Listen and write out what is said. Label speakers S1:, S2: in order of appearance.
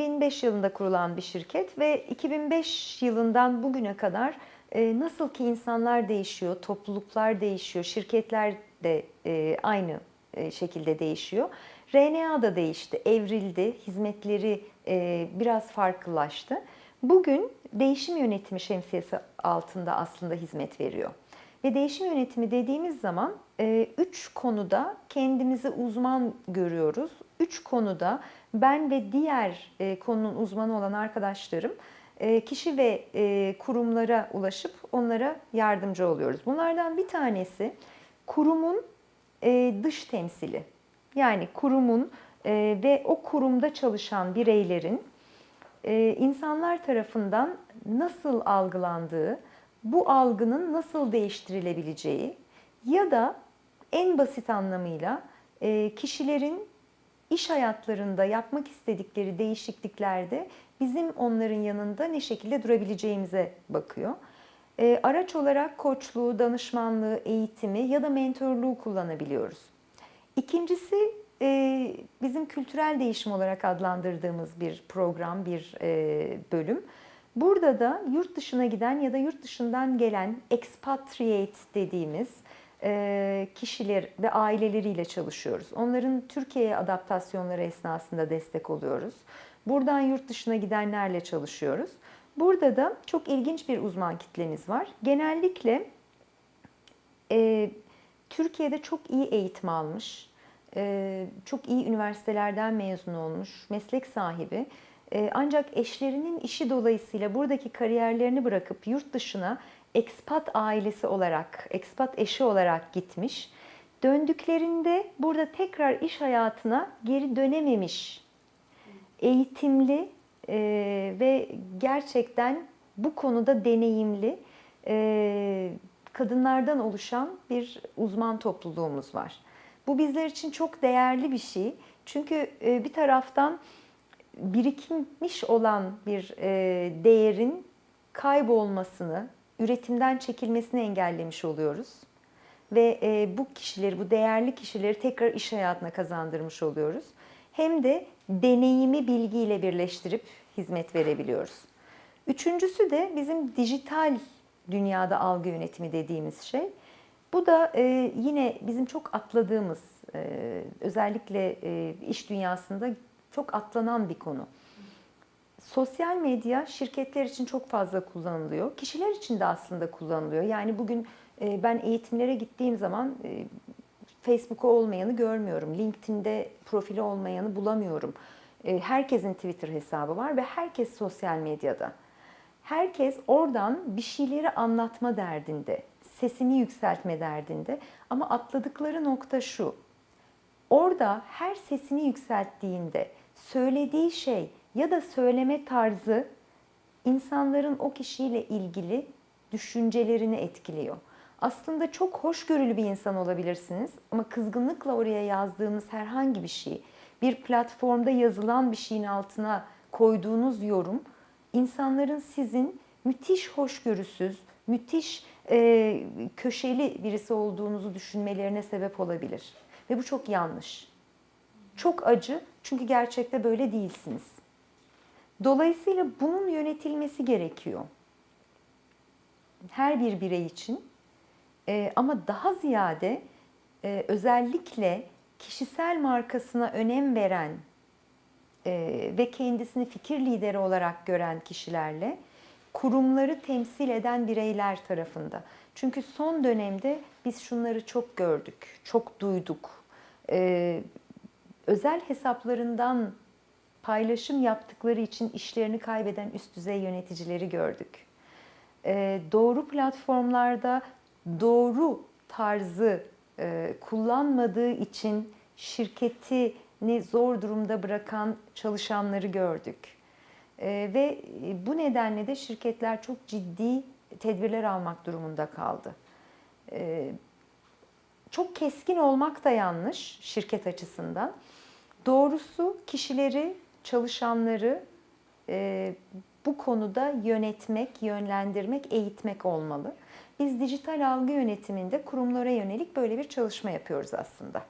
S1: 2005 yılında kurulan bir şirket ve 2005 yılından bugüne kadar e, nasıl ki insanlar değişiyor, topluluklar değişiyor, şirketler de e, aynı e, şekilde değişiyor. RNA da değişti, evrildi, hizmetleri biraz farklılaştı. Bugün değişim yönetimi şemsiyesi altında aslında hizmet veriyor. Ve değişim yönetimi dediğimiz zaman üç konuda kendimizi uzman görüyoruz. Üç konuda ben ve diğer e, konunun uzmanı olan arkadaşlarım e, kişi ve e, kurumlara ulaşıp onlara yardımcı oluyoruz. Bunlardan bir tanesi kurumun e, dış temsili. Yani kurumun e, ve o kurumda çalışan bireylerin e, insanlar tarafından nasıl algılandığı, bu algının nasıl değiştirilebileceği ya da en basit anlamıyla e, kişilerin iş hayatlarında yapmak istedikleri değişikliklerde bizim onların yanında ne şekilde durabileceğimize bakıyor. E, araç olarak koçluğu, danışmanlığı, eğitimi ya da mentorluğu kullanabiliyoruz. İkincisi e, bizim kültürel değişim olarak adlandırdığımız bir program, bir e, bölüm. Burada da yurt dışına giden ya da yurt dışından gelen expatriate dediğimiz kişiler ve aileleriyle çalışıyoruz. Onların Türkiye'ye adaptasyonları esnasında destek oluyoruz. Buradan yurt dışına gidenlerle çalışıyoruz. Burada da çok ilginç bir uzman kitlemiz var. Genellikle e, Türkiye'de çok iyi eğitim almış, e, çok iyi üniversitelerden mezun olmuş, meslek sahibi. E, ancak eşlerinin işi dolayısıyla buradaki kariyerlerini bırakıp yurt dışına ekspat ailesi olarak, ekspat eşi olarak gitmiş. Döndüklerinde burada tekrar iş hayatına geri dönememiş, eğitimli e, ve gerçekten bu konuda deneyimli e, kadınlardan oluşan bir uzman topluluğumuz var. Bu bizler için çok değerli bir şey. Çünkü e, bir taraftan birikmiş olan bir e, değerin kaybolmasını, üretimden çekilmesini engellemiş oluyoruz. Ve e, bu kişileri, bu değerli kişileri tekrar iş hayatına kazandırmış oluyoruz. Hem de deneyimi bilgiyle birleştirip hizmet verebiliyoruz. Üçüncüsü de bizim dijital dünyada algı yönetimi dediğimiz şey. Bu da e, yine bizim çok atladığımız, e, özellikle e, iş dünyasında çok atlanan bir konu. Sosyal medya şirketler için çok fazla kullanılıyor. Kişiler için de aslında kullanılıyor. Yani bugün e, ben eğitimlere gittiğim zaman e, Facebook'u olmayanı görmüyorum. LinkedIn'de profili olmayanı bulamıyorum. E, herkesin Twitter hesabı var ve herkes sosyal medyada. Herkes oradan bir şeyleri anlatma derdinde, sesini yükseltme derdinde. Ama atladıkları nokta şu. Orada her sesini yükselttiğinde söylediği şey ya da söyleme tarzı insanların o kişiyle ilgili düşüncelerini etkiliyor. Aslında çok hoşgörülü bir insan olabilirsiniz ama kızgınlıkla oraya yazdığınız herhangi bir şey, bir platformda yazılan bir şeyin altına koyduğunuz yorum insanların sizin müthiş hoşgörüsüz, müthiş e, köşeli birisi olduğunuzu düşünmelerine sebep olabilir. Ve bu çok yanlış. Çok acı çünkü gerçekte böyle değilsiniz. Dolayısıyla bunun yönetilmesi gerekiyor. Her bir birey için. E, ama daha ziyade e, özellikle kişisel markasına önem veren e, ve kendisini fikir lideri olarak gören kişilerle kurumları temsil eden bireyler tarafında. Çünkü son dönemde biz şunları çok gördük, çok duyduk. E, özel hesaplarından paylaşım yaptıkları için işlerini kaybeden üst düzey yöneticileri gördük. E, doğru platformlarda doğru tarzı e, kullanmadığı için şirketini zor durumda bırakan çalışanları gördük. E, ve bu nedenle de şirketler çok ciddi tedbirler almak durumunda kaldı. E, çok keskin olmak da yanlış şirket açısından. Doğrusu kişileri, çalışanları e, bu konuda yönetmek, yönlendirmek, eğitmek olmalı. Biz dijital algı yönetiminde kurumlara yönelik böyle bir çalışma yapıyoruz aslında.